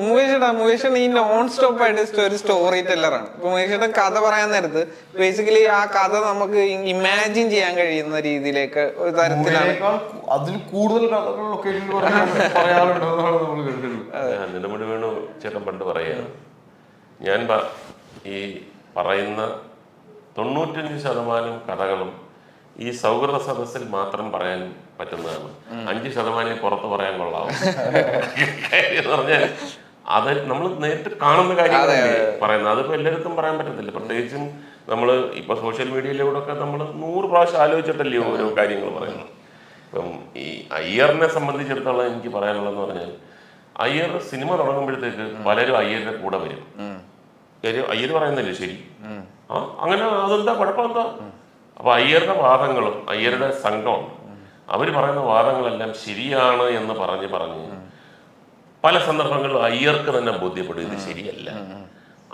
മുകേഷേട്ടാ മുകേഷൻ ഈ നോൺ സ്റ്റോപ്പ് ആയിട്ട് ഒരു സ്റ്റോറി ടെല്ലറാണ് ഇപ്പൊ മുകേഷേട്ടൻ കഥ പറയാൻ നേരത്ത് ബേസിക്കലി ആ കഥ നമുക്ക് ഇമാജിൻ ചെയ്യാൻ കഴിയുന്ന രീതിയിലേക്ക് ഒരു തരത്തിലാണ്. അതിൽ കൂടുതൽ നിലമുടി വേണു ചേട്ടൻ പണ്ട് പറയാ ഞാൻ ഈ പറയുന്ന തൊണ്ണൂറ്റഞ്ച് ശതമാനം കഥകളും ഈ സൗഹൃദ സദസ്സിൽ മാത്രം പറയാൻ പറ്റുന്നതാണ്. അഞ്ച് ശതമാനം പുറത്ത് പറയാൻ കൊള്ളാവും. കാര്യം പറഞ്ഞാൽ അത് നമ്മൾ നേരിട്ട് കാണുന്ന കാര്യങ്ങളല്ലേ പറയുന്നത്. അതിപ്പോ എല്ലായിടത്തും പറയാൻ പറ്റത്തില്ല. പ്രത്യേകിച്ചും നമ്മൾ ഇപ്പൊ സോഷ്യൽ മീഡിയയിലൂടെ ഒക്കെ നമ്മൾ നൂറ് പ്രാവശ്യം ആലോചിച്ചിട്ടല്ലേ ഓരോ കാര്യങ്ങൾ പറയുന്നത്. ഇപ്പം ഈ അയ്യറിനെ സംബന്ധിച്ചിടത്തോളം എനിക്ക് പറയാനുള്ളതെന്ന് പറഞ്ഞാൽ അയ്യർ സിനിമ തുടങ്ങുമ്പോഴത്തേക്ക് പലരും അയ്യരുടെ കൂടെ വരും. കാര്യം അയ്യർ പറയുന്നില്ലേ ശരി? ആ അങ്ങനെ അതെന്താ? കുഴപ്പം എന്താ അപ്പൊ അയ്യരുടെ വാദങ്ങളും അയ്യരുടെ സംഘം അവർ പറയുന്ന വാദങ്ങളെല്ലാം ശരിയാണ് എന്ന് പറഞ്ഞ് പറഞ്ഞ് പല സന്ദർഭങ്ങളിലും അയ്യർക്ക് തന്നെ ബോധ്യപ്പെടും ഇത് ശരിയല്ല.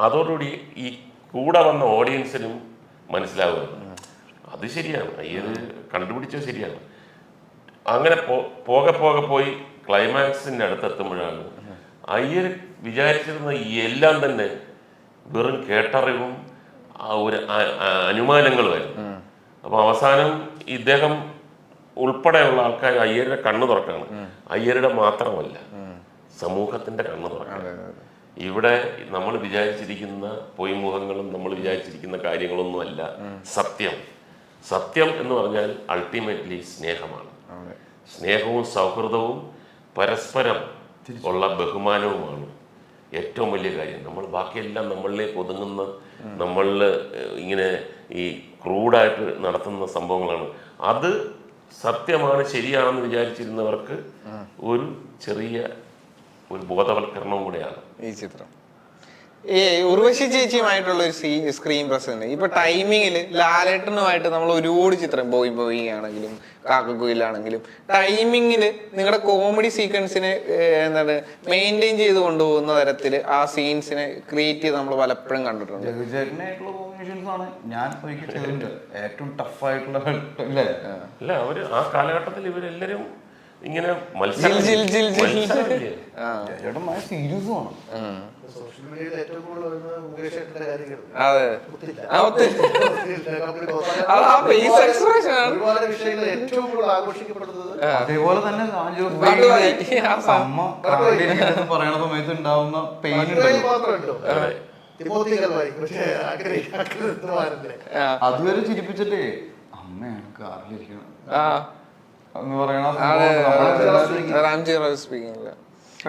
അതോടുകൂടി ഈ കൂടെ വന്ന ഓഡിയൻസിനും മനസ്സിലാവുന്നു അത് ശരിയാണ്. അയ്യർ കണ്ടുപിടിച്ചത് ശരിയാണ്. അങ്ങനെ പോകെ പോകെ പോയി ക്ലൈമാക്സിന്റെ അടുത്തെത്തുമ്പോഴാണ് അയ്യർ വിചാരിച്ചിരുന്ന എല്ലാം തന്നെ വെറും കേട്ടറിവും ഒരു അനുമാനങ്ങളുമായിരുന്നു അപ്പൊ അവസാനം ഇദ്ദേഹം ഉൾപ്പെടെയുള്ള ആൾക്കാർ അയ്യരുടെ കണ്ണു തുറക്കാണ് അയ്യരുടെ മാത്രമല്ല സമൂഹത്തിന്റെ കണ്ണു തുറക്കാണ് ഇവിടെ നമ്മൾ വിചാരിച്ചിരിക്കുന്ന പൊയ്മുഖങ്ങളും നമ്മൾ വിചാരിച്ചിരിക്കുന്ന കാര്യങ്ങളൊന്നും അല്ല സത്യം. സത്യം എന്ന് പറഞ്ഞാൽ അൾട്ടിമേറ്റ്ലി സ്നേഹമാണ്. സ്നേഹവും സൗഹൃദവും പരസ്പരം ഉള്ള ബഹുമാനവുമാണ് ഏറ്റവും വലിയ കാര്യം. നമ്മൾ ബാക്കിയെല്ലാം നമ്മളിലേക്ക് ഒതുങ്ങുന്ന നമ്മളിൽ ഇങ്ങനെ ഈ ക്രൂഡായിട്ട് നടത്തുന്ന സംഭവങ്ങളാണ്. അത് സത്യമാണ് ശരിയാണെന്ന് വിചാരിച്ചിരുന്നവർക്ക് ഒരു ചെറിയ ഒരു ബോധവൽക്കരണവും കൂടെയാണ്. ഈ ചിത്രം. ഈ ഉർവശി ചേച്ചിയുമായിട്ടുള്ള ഒരു സീ സ്ക്രീൻ പ്രസന്റ് ഇപ്പൊ ടൈമിങ്ങിൽ ലാലേട്ടനുമായിട്ട് നമ്മൾ ഒരുപാട് ചിത്രം ബോയി ബോയി ആണെങ്കിലും കാക്കക്കുയിലാണെങ്കിലും ടൈമിങ്ങിൽ നിങ്ങളുടെ കോമഡി സീക്വൻസിനെ എന്താണ് മെയിന്റെയിൻ ചെയ്ത് കൊണ്ടുപോകുന്ന തരത്തിൽ ആ സീൻസിനെ ക്രിയേറ്റ് ചെയ്ത് നമ്മൾ പലപ്പോഴും കണ്ടിട്ടുണ്ട്. ഞാൻ ഏറ്റവും ടഫായിട്ടുള്ള അല്ലേ? അല്ല അവർ ആ കാലഘട്ടത്തിൽ ഇവരെല്ലാരും ഇങ്ങനെ ജിൽ ജിൽ അതെ അതേപോലെ തന്നെ അമ്മ പറയണ സമയത്ത് ഉണ്ടാവുന്ന പെയിൻ അതുവരെ ചിരിപ്പിച്ചിട്ടേ അമ്മയാണ് കാറിലിരിക്കണം എന്ന് പറയണ സ്പീക്കിംഗ്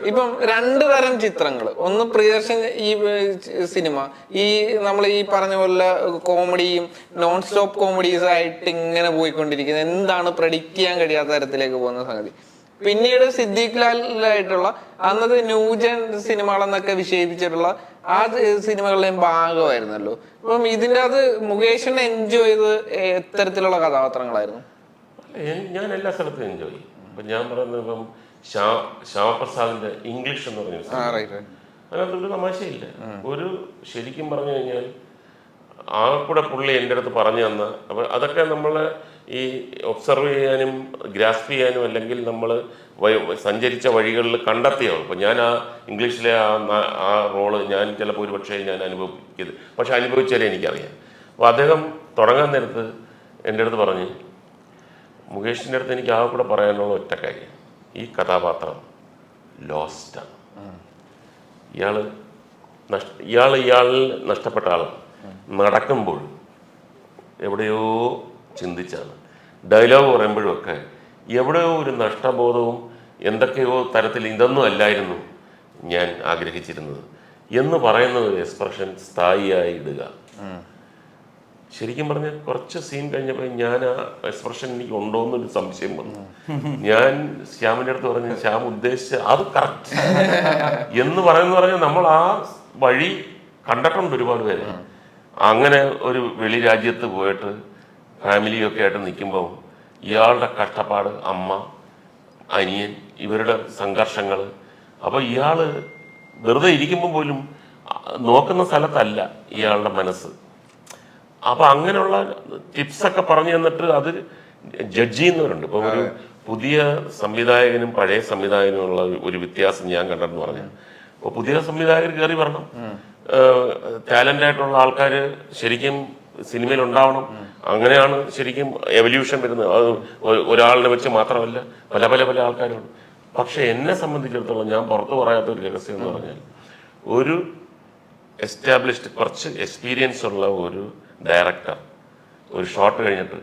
ഇപ്പം രണ്ട് തരം ചിത്രങ്ങൾ ഒന്ന് പ്രിയദർശൻ ഈ സിനിമ. ഈ നമ്മൾ ഈ പറഞ്ഞ പോലെ കോമഡിയും നോൺ സ്റ്റോപ്പ് കോമഡീസ് ആയിട്ട് ഇങ്ങനെ പോയിക്കൊണ്ടിരിക്കുന്നത്. എന്താണ് പ്രഡിക്റ്റ് ചെയ്യാൻ കഴിയാത്ത തരത്തിലേക്ക് പോകുന്ന സംഗതി. പിന്നീട് സിദ്ദീഖ് ലാലായിട്ടുള്ള അന്നത്തെ ന്യൂജൻ സിനിമകളെന്നൊക്കെ വിശേഷിപ്പിച്ചിട്ടുള്ള ആ സിനിമകളുടെയും ഭാഗമായിരുന്നല്ലോ. അപ്പം ഇതിന്റെ അത് മുകേഷിനെ എൻജോയ് ചെയ്ത് എത്തരത്തിലുള്ള കഥാപാത്രങ്ങളായിരുന്നു? ഞാൻ എല്ലാ സ്ഥലത്തും എൻജോയ് ചെയ്യും. ഇപ്പം ഞാൻ പറയുന്നത് ഇപ്പം ശ്യാ ശ്യാമപ്രസാദിന്റെ ഇംഗ്ലീഷ് എന്ന് പറഞ്ഞ അതിനകത്ത് ഒരു തമാശയില്ല. ഒരു ശരിക്കും പറഞ്ഞു കഴിഞ്ഞാൽ ആ കൂടെ പുള്ളി എന്റെ അടുത്ത് പറഞ്ഞു തന്ന അപ്പൊ അതൊക്കെ നമ്മൾ ഈ ഒബ്സർവ് ചെയ്യാനും ഗ്രാസ്പ് ചെയ്യാനും അല്ലെങ്കിൽ നമ്മൾ സഞ്ചരിച്ച വഴികളിൽ കണ്ടെത്തിയാണ് ഇപ്പൊ ഞാൻ ആ ഇംഗ്ലീഷിലെ ആ ആ റോൾ ഞാൻ ചിലപ്പോൾ ഒരു പക്ഷേ ഞാൻ അനുഭവിക്കരുത്. പക്ഷെ അനുഭവിച്ചാലേ എനിക്കറിയാം. അപ്പോൾ അദ്ദേഹം തുടങ്ങാൻ നേരത്ത് എന്റെ അടുത്ത് പറഞ്ഞ് മുകേഷിന്റെ അടുത്ത് എനിക്ക് ആ കൂടെ പറയാനുള്ള ഒറ്റ കാര്യം. ഈ കഥാപാത്രം ലോസ്റ്റാണ് ഇയാൾ നഷ്ട ഇയാൾ ഇയാളിൽ നഷ്ടപ്പെട്ട ആളാണ്. നടക്കുമ്പോൾ എവിടെയോ ചിന്തിച്ചാണ്. ഡയലോഗ് പറയുമ്പോഴൊക്കെ എവിടെയോ ഒരു നഷ്ടബോധവും എന്തൊക്കെയോ തരത്തിൽ ഇതൊന്നും അല്ലായിരുന്നു ഞാൻ ആഗ്രഹിച്ചിരുന്നത്. എന്ന് പറയുന്ന ഒരു എക്സ്പ്രഷൻ സ്ഥായിയായി ഇടുക. ശരിക്കും പറഞ്ഞാൽ കുറച്ച് സീൻ കഴിഞ്ഞപ്പോൾ ഞാൻ ആ എക്സ്പ്രഷൻ എനിക്ക് ഉണ്ടോ എന്നൊരു സംശയം വന്നു. ഞാൻ ശ്യാമിന്റെ അടുത്ത് പറഞ്ഞു ശ്യാം ഉദ്ദേശിച്ച അത് കറക്റ്റ് എന്ന് പറയുന്ന പറഞ്ഞാൽ നമ്മൾ ആ വഴി കണ്ടിട്ടുണ്ട് ഒരുപാട് പേര്. അങ്ങനെ ഒരു വെളി രാജ്യത്ത് പോയിട്ട് ഫാമിലിയൊക്കെ ആയിട്ട് നിൽക്കുമ്പോൾ ഇയാളുടെ കഷ്ടപ്പാട് അമ്മ അനിയൻ ഇവരുടെ സംഘർഷങ്ങൾ അപ്പോൾ ഇയാൾ വെറുതെ ഇരിക്കുമ്പോൾ പോലും നോക്കുന്ന സ്ഥലത്തല്ല ഇയാളുടെ മനസ്സ്. അപ്പൊ അങ്ങനെയുള്ള ടിപ്സ് ഒക്കെ പറഞ്ഞു തന്നിട്ട് അത് ജഡ്ജ് ചെയ്യുന്നവരുണ്ട്. ഇപ്പൊ ഒരു പുതിയ സംവിധായകനും പഴയ സംവിധായകനും ഉള്ള ഒരു വ്യത്യാസം ഞാൻ കണ്ടെന്ന് പറഞ്ഞു. അപ്പോൾ പുതിയ സംവിധായകർ കയറി വരണം. ടാലന്റ് ആയിട്ടുള്ള ആൾക്കാർ ശരിക്കും സിനിമയിൽ ഉണ്ടാവണം അങ്ങനെയാണ് ശരിക്കും എവല്യൂഷൻ വരുന്നത്. അത് ഒരാളിനെ വെച്ച് മാത്രമല്ല പല പല പല ആൾക്കാരുണ്ട്. പക്ഷെ എന്നെ സംബന്ധിച്ചിടത്തോളം ഞാൻ പുറത്തു പറയാത്ത ഒരു രഹസ്യം എന്ന് പറഞ്ഞാൽ ഒരു എസ്റ്റാബ്ലിഷ്ഡ് കുറച്ച് എക്സ്പീരിയൻസ് ഉള്ള ഒരു ഡയറക്ടർ. ഒരു ഷോട്ട് കഴിഞ്ഞിട്ട്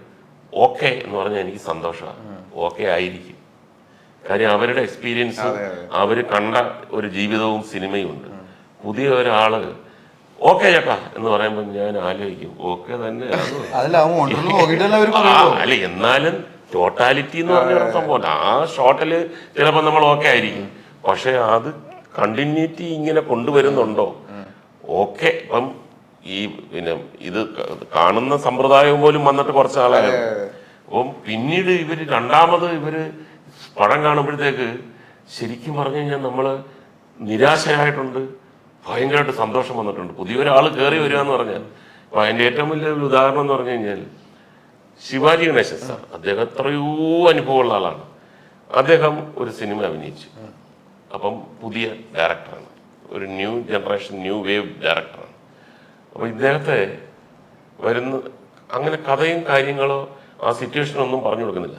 ഓക്കെ എന്ന് പറഞ്ഞാൽ എനിക്ക് സന്തോഷമാണ് ഓക്കെ ആയിരിക്കും. കാര്യം അവരുടെ എക്സ്പീരിയൻസ് അവർ കണ്ട ഒരു ജീവിതവും സിനിമയും ഉണ്ട്. പുതിയ ഒരാൾ ഓക്കെ ചേട്ടാ എന്ന് പറയുമ്പോൾ ഞാൻ ആലോചിക്കും ഓക്കെ തന്നെ. അല്ല എന്നാലും ടോട്ടാലിറ്റി എന്ന് പറഞ്ഞ സംഭവം ആ ഷോട്ടിൽ ചിലപ്പോൾ നമ്മൾ ഓക്കെ ആയിരിക്കും. പക്ഷെ അത് കണ്ടിന്യൂറ്റി ഇങ്ങനെ കൊണ്ടുവരുന്നുണ്ടോ? ഓക്കെ ഇപ്പം ഈ പിന്നെ ഇത് കാണുന്ന സമ്പ്രദായം പോലും വന്നിട്ട് കുറച്ച് ആളായിരുന്നു അപ്പം പിന്നീട് ഇവർ രണ്ടാമത് ഇവർ പടം കാണുമ്പോഴത്തേക്ക് ശരിക്കും പറഞ്ഞു കഴിഞ്ഞാൽ നമ്മൾ നിരാശയായിട്ടുണ്ട് ഭയങ്കരമായിട്ട് സന്തോഷം വന്നിട്ടുണ്ട്. പുതിയൊരാൾ കയറി വരിക എന്ന് പറഞ്ഞാൽ. അപ്പൊ അതിന്റെ ഏറ്റവും വലിയ ഒരു ഉദാഹരണം എന്ന് പറഞ്ഞു കഴിഞ്ഞാൽ ശിവാജി ഗണേശൻ സാർ. അദ്ദേഹം എത്രയോ അനുഭവമുള്ള ആളാണ്. അദ്ദേഹം ഒരു സിനിമ അഭിനയിച്ചു. അപ്പം പുതിയ ഡയറക്ടറാണ്. ഒരു ന്യൂ ജനറേഷൻ ന്യൂ വേവ് ഡയറക്ടറാണ്. അപ്പോൾ ഇദ്ദേഹത്തെ വരുന്ന അങ്ങനെ കഥയും കാര്യങ്ങളോ ആ സിറ്റുവേഷൻ ഒന്നും പറഞ്ഞു കൊടുക്കുന്നില്ല.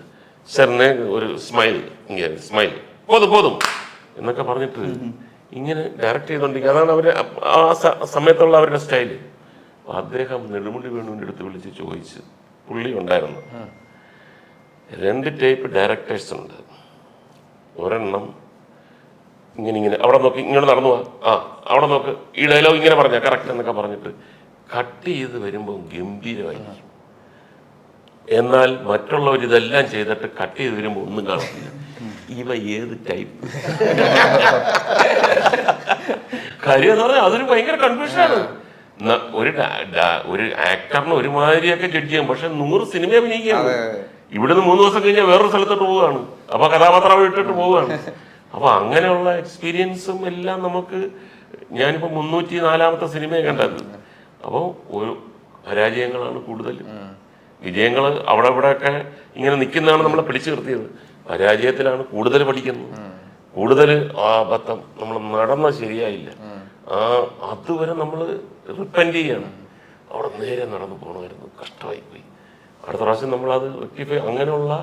സാറിനെ ഒരു സ്മൈൽ ഇങ്ങനെ സ്മൈൽ പോതും പോതും എന്നൊക്കെ പറഞ്ഞിട്ട് ഇങ്ങനെ ഡയറക്റ്റ് ചെയ്തോണ്ടിരിക്കുക. അതാണ് അവർ ആ സമയത്തുള്ള അവരുടെ സ്റ്റൈൽ അദ്ദേഹം നെടുമുടി വേണുവിന്റെ അടുത്ത് വിളിച്ച് ചോദിച്ച് പുള്ളി ഉണ്ടായിരുന്നു. രണ്ട് ടൈപ്പ് ഡയറക്ടേഴ്സ് ഉണ്ട്. ഒരെണ്ണം ഇങ്ങനെ ഇങ്ങനെ. അവിടെ നോക്കി ഇങ്ങോട്ട് നടന്നു പോവാ ആ അവിടെ നോക്ക്. ഈ ഡയലോഗ് ഇങ്ങനെ പറഞ്ഞ കറക്റ്റ് എന്നൊക്കെ പറഞ്ഞിട്ട് കട്ട് ചെയ്ത് വരുമ്പോൾ ഗംഭീരമായിരിക്കും. എന്നാൽ മറ്റുള്ളവർ ഇതെല്ലാം ചെയ്തിട്ട് കട്ട് ചെയ്ത് വരുമ്പോൾ ഒന്നും കാണത്തില്ല. ഇവ ഏത് ടൈപ്പ് കാര്യം എന്ന് പറഞ്ഞാൽ അതൊരു ഭയങ്കര കൺഫ്യൂഷനാണ് ഒരു ഒരു ആക്ടറിന് ഒരുമാതിരിയൊക്കെ ജഡ്ജ് ചെയ്യാം. പക്ഷെ നൂറ് സിനിമ അഭിനയിക്കുകയാണ്. ഇവിടുന്ന് മൂന്ന് ദിവസം കഴിഞ്ഞാൽ വേറൊരു സ്ഥലത്തോട്ട് പോവുകയാണ്. അപ്പൊ കഥാപാത്രം ഇട്ടിട്ട് പോവുകയാണ്. അപ്പൊ അങ്ങനെയുള്ള എക്സ്പീരിയൻസും എല്ലാം നമുക്ക് ഞാനിപ്പോ മുന്നൂറ്റി നാലാമത്തെ സിനിമയെ കണ്ടത്. അപ്പോൾ ഒരു പരാജയങ്ങളാണ് കൂടുതലും. വിജയങ്ങൾ അവിടെ ഇവിടെ ഒക്കെ ഇങ്ങനെ നിൽക്കുന്നതാണ് നമ്മളെ പിടിച്ചു നിർത്തിയത്. പരാജയത്തിലാണ് കൂടുതൽ പഠിക്കുന്നത്. കൂടുതൽ ആ അബദ്ധം നമ്മൾ നടന്ന ശരിയായില്ല. ആ അതുവരെ നമ്മൾ റിപ്പൻഡ് ചെയ്യാണ്. അവിടെ നേരെ നടന്നു പോകണമായിരുന്നു കഷ്ടമായി പോയി അടുത്ത പ്രാവശ്യം നമ്മളത് റെക്ടിഫൈ അങ്ങനെയുള്ള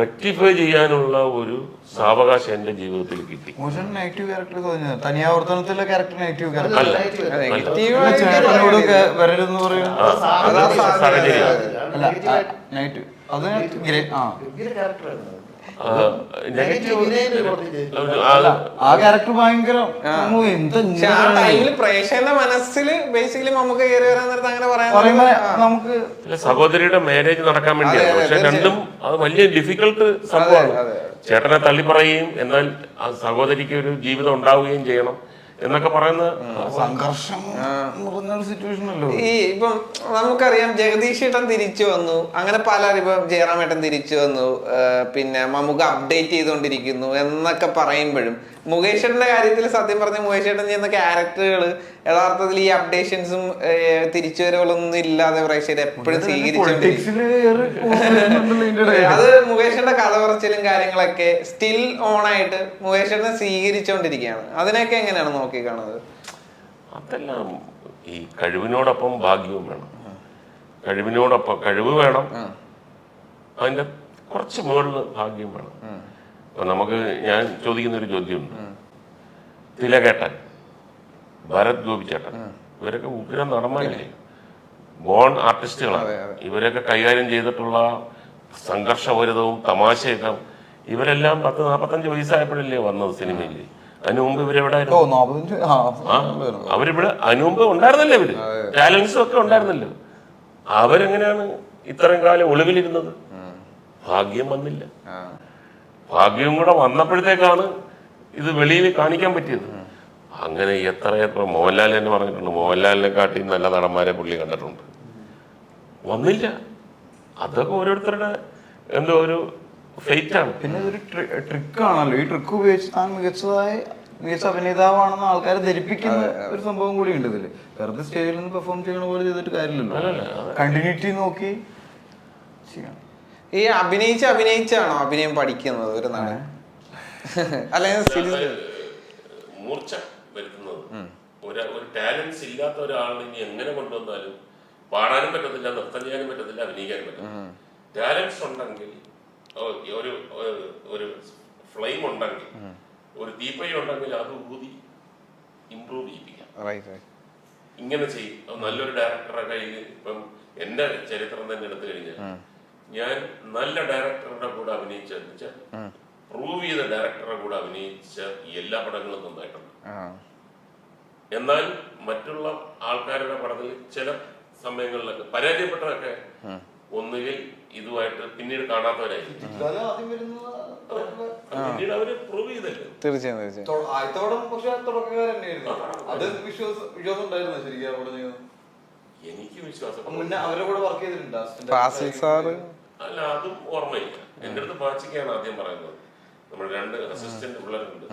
റെക്ടിഫൈ ചെയ്യാനുള്ള ഒരു സാവകാശം എന്റെ ജീവിതത്തിൽ കിട്ടി. നെഗറ്റീവ് ക്യാരക്ടർ തോന്നിയത്. തനിയാവർത്തനത്തിലെ ക്യാരക്ടർ നെഗറ്റീവ് ക്യാരക്ടർ സാഹചര്യം. ആ ക്യാരക്ടർ ഭയങ്കര. പ്രേക്ഷകന്റെ മനസ്സിൽ ബേസിക്കലി നമുക്ക് കയറി വരാൻ നേരത്ത് അങ്ങനെ പറയാൻ നമുക്ക് സഹോദരിയുടെ മാരേജ് നടക്കാൻ വേണ്ടിയാണ് പക്ഷെ രണ്ടും അത് വലിയ ഡിഫിക്കൽട്ട് സംഭവമാണ്. ചേട്ടനെ തള്ളി പറയുകയും എന്നാൽ ആ സഹോദരിക്ക് ഒരു ജീവിതം ഉണ്ടാവുകയും ചെയ്യണം. എന്നൊക്കെ പറയുന്ന സംഘർഷം എന്ന് സിറ്റുവേഷൻ അല്ലോ ഈ ഇപ്പം നമുക്കറിയാം ജഗദീഷ് ഏട്ടൻ തിരിച്ചു വന്നു. അങ്ങനെ പല ഇപ്പം ജയറാമേട്ടൻ തിരിച്ചു വന്നു. പിന്നെ മമുക അപ്ഡേറ്റ് ചെയ്തുകൊണ്ടിരിക്കുന്നു എന്നൊക്കെ പറയുമ്പോഴും മുകേഷ് ഏട്ടന്റെ കാര്യത്തിൽ സത്യം പറഞ്ഞ മുകേഷ് ഏട്ടൻ ചെയ്യുന്ന ക്യാരക്ടറുകൾ യഥാർത്ഥത്തിൽ ഈ അപ്ഡേഷൻസും തിരിച്ചുവരവുകളൊന്നും ഇല്ലാതെ പ്രേക്ഷകർ എപ്പോഴും സ്വീകരിച്ചുകൊണ്ടിരിക്കും അത് മുകേഷിന്റെ കഥ പറച്ചിലും കാര്യങ്ങളൊക്കെ സ്റ്റിൽ ഓൺ ആയിട്ട് മുകേഷിനെ സ്വീകരിച്ചുകൊണ്ടിരിക്കുകയാണ്. അതിനൊക്കെ എങ്ങനെയാണ് നോക്കി കാണുന്നത് അതെല്ലാം ഈ കഴിവിനോടൊപ്പം ഭാഗ്യവും വേണം. കഴിവിനോടൊപ്പം കഴിവ് വേണം. അതിന്റെ കുറച്ച് മുകളിൽ ഭാഗ്യം വേണം. നമുക്ക് ഞാൻ ചോദിക്കുന്ന ഒരു ചോദ്യമുണ്ട് തിലകേട്ടൻ ഭരത് ഗോപിച്ചേട്ടൻ ഇവരൊക്കെ ഉഗ്രം നടന്മാരില്ലേ? ബോൺ ആർട്ടിസ്റ്റുകളാണ്. ഇവരൊക്കെ കൈകാര്യം ചെയ്തിട്ടുള്ള സംഘർഷഭരിതവും തമാശയൊക്കെ ഇവരെല്ലാം പത്ത് നാൽപ്പത്തഞ്ച് വയസ്സായപ്പോഴല്ലേ വന്നത് സിനിമയിൽ? അതിനു മുമ്പ് ഇവരെവിടെ അവരിവിടെ അതിനു മുമ്പ് ഉണ്ടായിരുന്നല്ലേ ഇവർ? ടാലൻസും ഒക്കെ ഉണ്ടായിരുന്നല്ലോ. അവരെങ്ങനെയാണ് ഇത്രയും കാലം ഒളിവിലിരുന്നത്? ഭാഗ്യം വന്നില്ല. ഭാഗ്യം കൂടെ വന്നപ്പോഴത്തേക്കാണ് ഇത് വെളിയിൽ കാണിക്കാൻ പറ്റിയത്. അങ്ങനെ എത്ര എത്ര മോഹൻലാൽ തന്നെ പറഞ്ഞിട്ടുണ്ട് മോഹൻലാലിനെ കാട്ടി നല്ല നടന്മാരെ പുള്ളി കണ്ടിട്ടുണ്ട്. വന്നില്ല. അതൊക്കെ ഓരോരുത്തരുടെ എന്തോ ഒരു ഫെയ്റ്റ് ആണ് പിന്നെ ഇതൊരു ട്രിക്ക് ആണല്ലോ ഈ ട്രിക്ക് ഉപയോഗിച്ച് താൻ മികച്ചതായി മികച്ച അഭിനേതാവാണെന്ന് ആൾക്കാരെ ധരിപ്പിക്കുന്ന ഒരു സംഭവം കൂടി ഉണ്ട് ഇതിൽ. വെറുതെ സ്റ്റേജിൽ നിന്ന് പെർഫോം ചെയ്യണ പോലെ ചെയ്തിട്ട് കാര്യമില്ലല്ലോ. കണ്ടിന്യൂറ്റി നോക്കി ചെയ്യണം. ഈ അഭിനയിച്ച് അഭിനയിച്ചാണോ അഭിനയം പഠിക്കുന്നത് ഒരു നാളെ അല്ലെങ്കിൽ മൂർച്ച വരുത്തുന്നത്. ഒരു ടാലൻസ് ഇല്ലാത്ത ഒരാളിനെ ഇനി എങ്ങനെ കൊണ്ടുവന്നാലും പാടാനും പറ്റത്തില്ല നൃത്തം ചെയ്യാനും പറ്റത്തില്ല അഭിനയിക്കാനും പറ്റത്തില്ല. ടാലൻസ് ഉണ്ടെങ്കിൽ ഒരു ഒരു- ഫ്ലെയിം ഉണ്ടെങ്കിൽ ഒരു തീപ്പൈ ഉണ്ടെങ്കിൽ അത് ഊതി ഇമ്പ്രൂവ് ചെയ്യിപ്പിക്കാം. ഇങ്ങനെ ചെയ്യും. നല്ലൊരു ഡയറക്ടറെ കയ്യിൽ ഇപ്പം എന്റെ ചരിത്രം തന്നെ എടുത്തു കഴിഞ്ഞാൽ ഞാൻ നല്ല ഡയറക്ടറുടെ കൂടെ അഭിനയിച്ച വെച്ചാൽ പ്രൂവ് ചെയ്ത ഡയറക്ടറുടെ കൂടെ അഭിനയിച്ച എല്ലാ പടങ്ങളും നന്നായിട്ടുണ്ട്. എന്നാൽ മറ്റുള്ള ആൾക്കാരുടെ പടത്തിൽ ചില സമയങ്ങളിലൊക്കെ പരാജയപ്പെട്ടതൊക്കെ ഒന്നുകിൽ ഇതുമായിട്ട് പിന്നീട് കാണാത്തവരായിരുന്നു ആദ്യം വരുന്നത് പിന്നീട് അവർ പ്രൂവ് ചെയ്തല്ലോ? തീർച്ചയായും തീർച്ചയായും. ആയത്തോടം പക്ഷെ തുടക്കക്കാരന്നെയായിരുന്നു അത് വിശ്വാസം വിശ്വാസം ഉണ്ടായിരുന്നു ശരിക്കും അവിടെ എനിക്ക് വിശ്വാസം മുന്നേ അവരുടെ കൂടെ വർക്ക് ചെയ്തിട്ടുണ്ട്? അല്ല അതും ഓർമ്മയില്ല. എന്റെ അടുത്ത് ബാച്ചിക്കാണ് ആദ്യം പറയുന്നത്. നമ്മൾ രണ്ട് അസിസ്റ്റന്റ് പിള്ളേരുണ്ട്.